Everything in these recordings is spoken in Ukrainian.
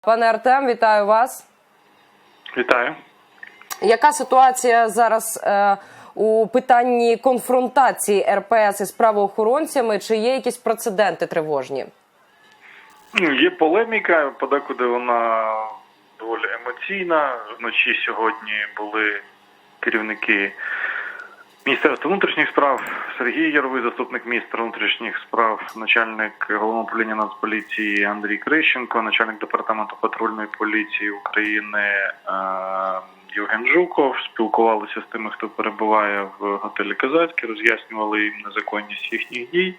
Пане Артем, вітаю вас. Вітаю. Яка ситуація зараз е, у питанні конфронтації РПС із правоохоронцями? Чи є якісь прецеденти тривожні? Ну, Є полеміка, подекуди вона доволі емоційна. Вночі сьогодні були керівники Міністерства внутрішніх справ Сергій Яровий, заступник міністра внутрішніх справ, начальник головного управління Нацполіції Андрій Крищенко, начальник департаменту патрульної поліції України е, Євген Жуков. Спілкувалися з тими, хто перебуває в готелі Казацький, роз'яснювали їм незаконність їхніх дій.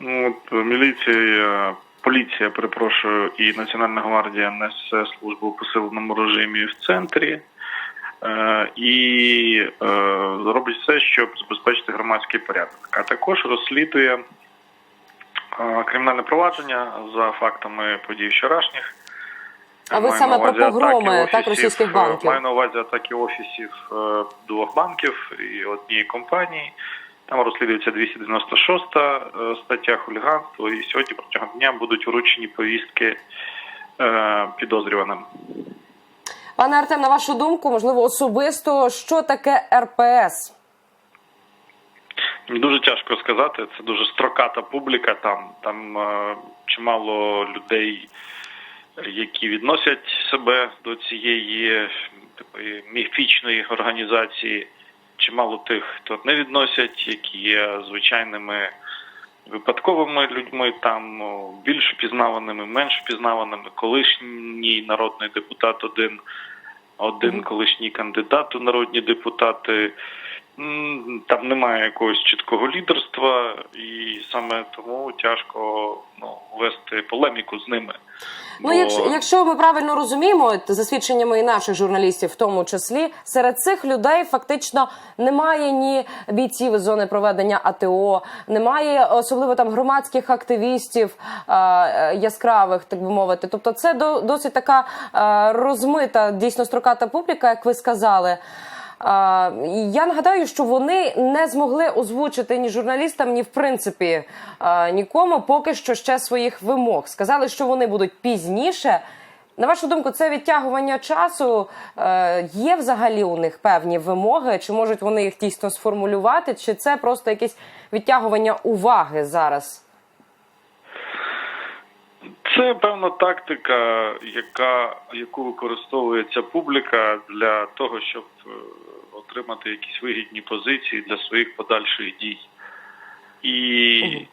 От, міліція, поліція, перепрошую, і Національна гвардія несе службу у посиленому режимі в центрі і е, робить все, щоб забезпечити громадський порядок. А також розслідує е, кримінальне провадження за фактами подій вчорашніх. А ви Маю саме про погроми, атаки так, російських е, банків? Маю на увазі атаки офісів е, двох банків і однієї компанії. Там розслідується 296 е, стаття хуліганство, і сьогодні протягом дня будуть вручені повістки е, підозрюваним. Пане Артем, на вашу думку, можливо, особисто, що таке РПС? Дуже тяжко сказати. Це дуже строката публіка. Там там е, чимало людей, які відносять себе до цієї такої міфічної організації. Чимало тих, хто не відносять, які є звичайними випадковими людьми, там більш впізнаваними, менш впізнаваними. Колишній народний депутат один, один колишній кандидат у народні депутати. Там немає якогось чіткого лідерства, і саме тому тяжко ну, вести полеміку з ними. Ну, якщо, якщо ми правильно розуміємо, за свідченнями і наших журналістів, в тому числі, серед цих людей фактично немає ні бійців зони проведення АТО, немає особливо там громадських активістів е, яскравих, так би мовити. Тобто, це до, досить така е, розмита, дійсно строката публіка, як ви сказали. Я нагадаю, що вони не змогли озвучити ні журналістам, ні в принципі нікому поки що ще своїх вимог. Сказали, що вони будуть пізніше. На вашу думку, це відтягування часу е, є взагалі у них певні вимоги? Чи можуть вони їх дійсно сформулювати? Чи це просто якесь відтягування уваги зараз? Це певна тактика, яка яку використовує ця публіка для того, щоб е, отримати якісь вигідні позиції для своїх подальших дій. І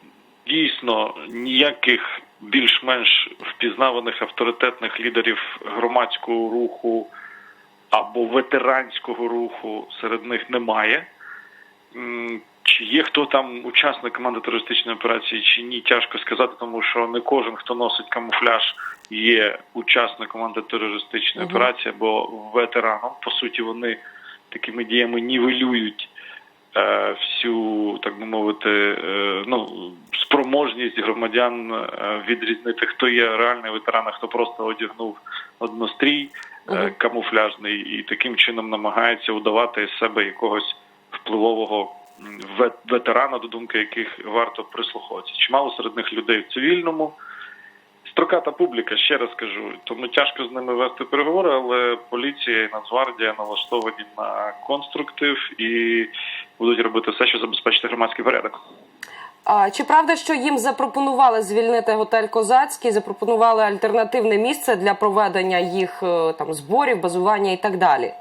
дійсно ніяких більш-менш впізнаваних авторитетних лідерів громадського руху або ветеранського руху серед них немає. Чи є хто там учасником антитерористичної операції, чи ні, тяжко сказати, тому що не кожен, хто носить камуфляж, є учасником антитерористичної Мгм. операції або ветераном. По суті, вони такими діями нівелюють е, всю, так би мовити, е, ну, спроможність громадян е, відрізнити, хто є реальний ветеран, а хто просто одягнув однострій е, камуфляжний і таким чином намагається удавати із себе якогось впливового ветерана, до думки яких варто прислуховуватися. Чимало серед них людей в цивільному. Строката публіка, ще раз кажу, тому тяжко з ними вести переговори, але поліція і Нацгвардія налаштовані на конструктив і будуть робити все, щоб забезпечити громадський порядок. А, чи правда, що їм запропонували звільнити готель Козацький, запропонували альтернативне місце для проведення їх е, там зборів, базування і так далі?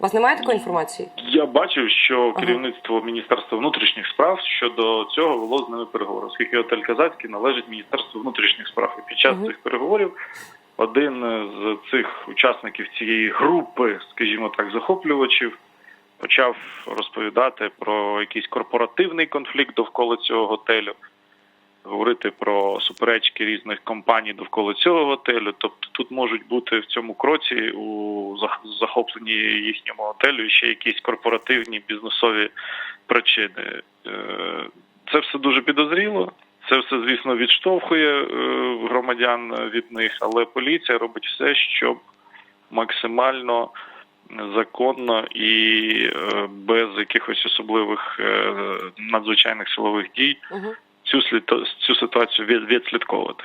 У вас немає такої інформації? Я бачив, що керівництво Міністерства внутрішніх справ щодо цього вело з ними переговори, оскільки готель Казацький належить Міністерству внутрішніх справ. І під час Мгм. цих переговорів один з цих учасників цієї групи, скажімо так, захоплювачів, почав розповідати про якийсь корпоративний конфлікт довкола цього готелю. Говорити про суперечки різних компаній довкола цього готелю. Тобто тут можуть бути в цьому кроці у зах- захопленні їхньому готелю ще якісь корпоративні бізнесові причини. Е, Це все дуже підозріло. Це все, звісно, відштовхує е, громадян від них, але поліція робить все, щоб максимально законно і е, без якихось особливих надзвичайних силових дій. Цю цю ситуацію від- відслідковувати.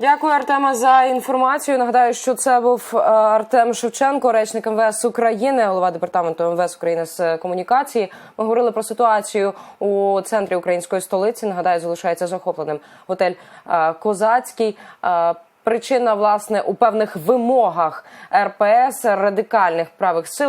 Дякую, Артема, за інформацію. Нагадаю, що це був е, Артем Шевченко, речник МВС України, голова департаменту МВС України з комунікації. Ми говорили про ситуацію у центрі української столиці. Нагадаю, залишається захопленим готель е, Козацький. Е, Причина власне у певних вимогах РПС радикальних правих сил.